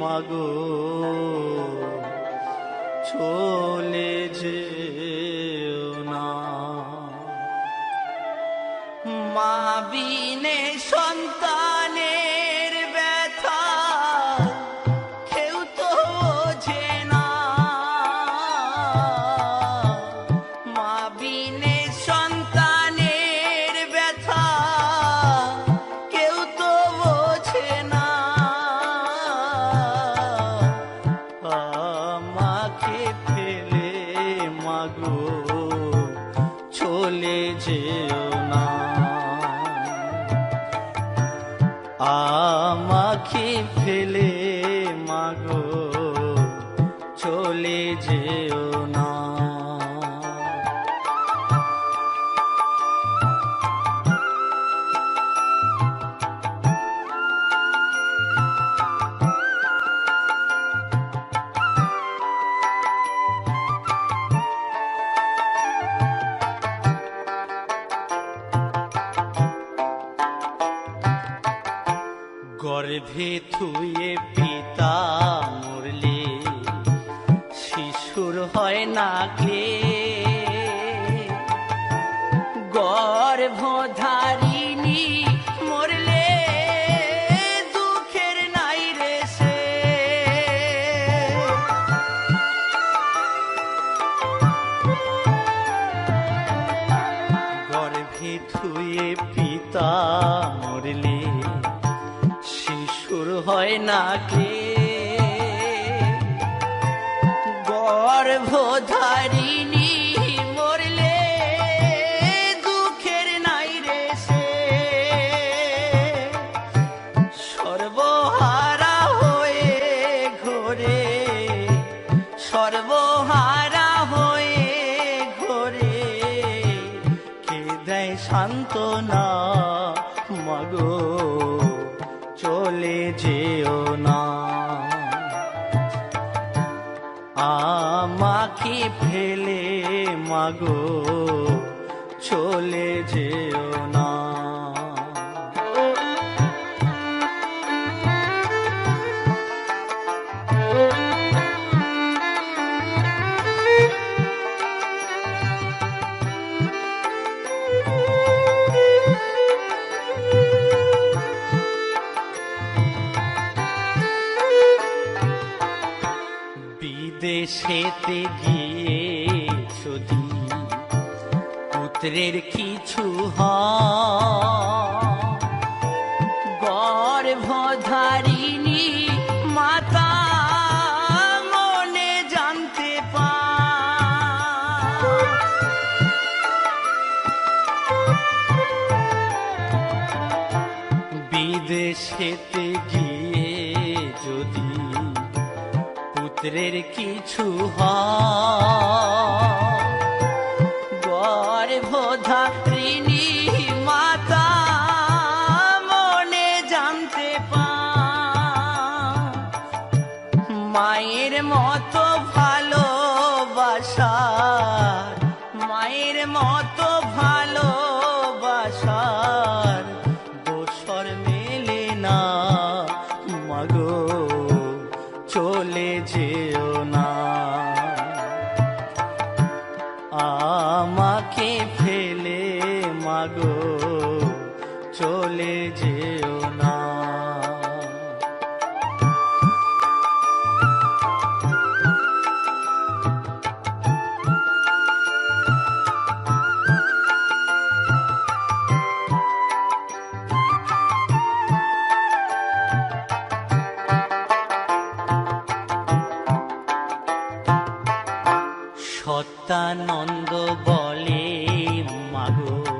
মাগো চলে যে আমাকে ফেলে গর্ভে থুয়ে পিতা মরলে, শিশুর হয় না কে? গর্ভধারিণী মরলে দুঃখের নাই রে সে। গর্ভে থুয়ে পিতা মরলে হয় না কে? গর্ভধারিণী মরলে দুঃখের নাই রে সে। সর্বহারা হয়ে ঘোরে, সর্বহারা হয়ে ঘোরে। কে দেয় সান্ত্বনা আমাকে ফেলে মাগো চলে যেও না। পুত্রের কিছু গর্ভধারিণী মাতা মনে জানতে পা বিদেশেতে পুত্রের কিছু গর্ভধারিণী মাগো চলে যেও না। সত্যানন্দ বলে মাগো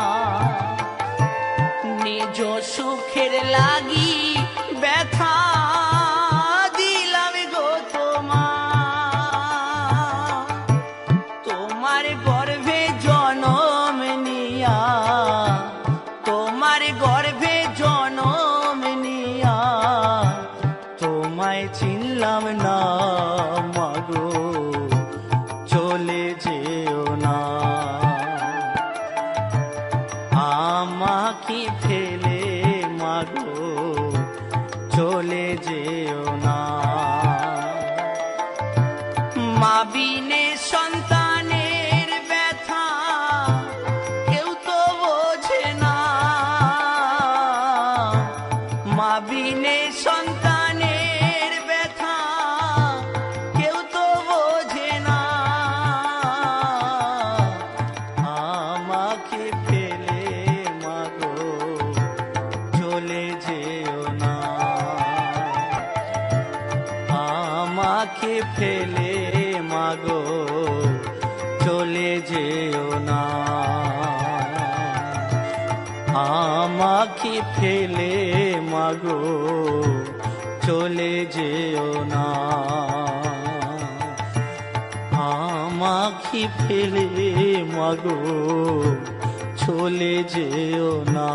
নিজ সুখের লাগি মা সন্তানের ব্যথা, কেউ তো বোঝে না। সন্তানের ব্যথা, কেউ তো আমাকে চলে যেও না। আমাকে ফেলে মাগো চলে যেও না। আমাকে ফেলে মাগো, চলে যেও না। আমাকে ফেলে মাগো, চলে যেও না।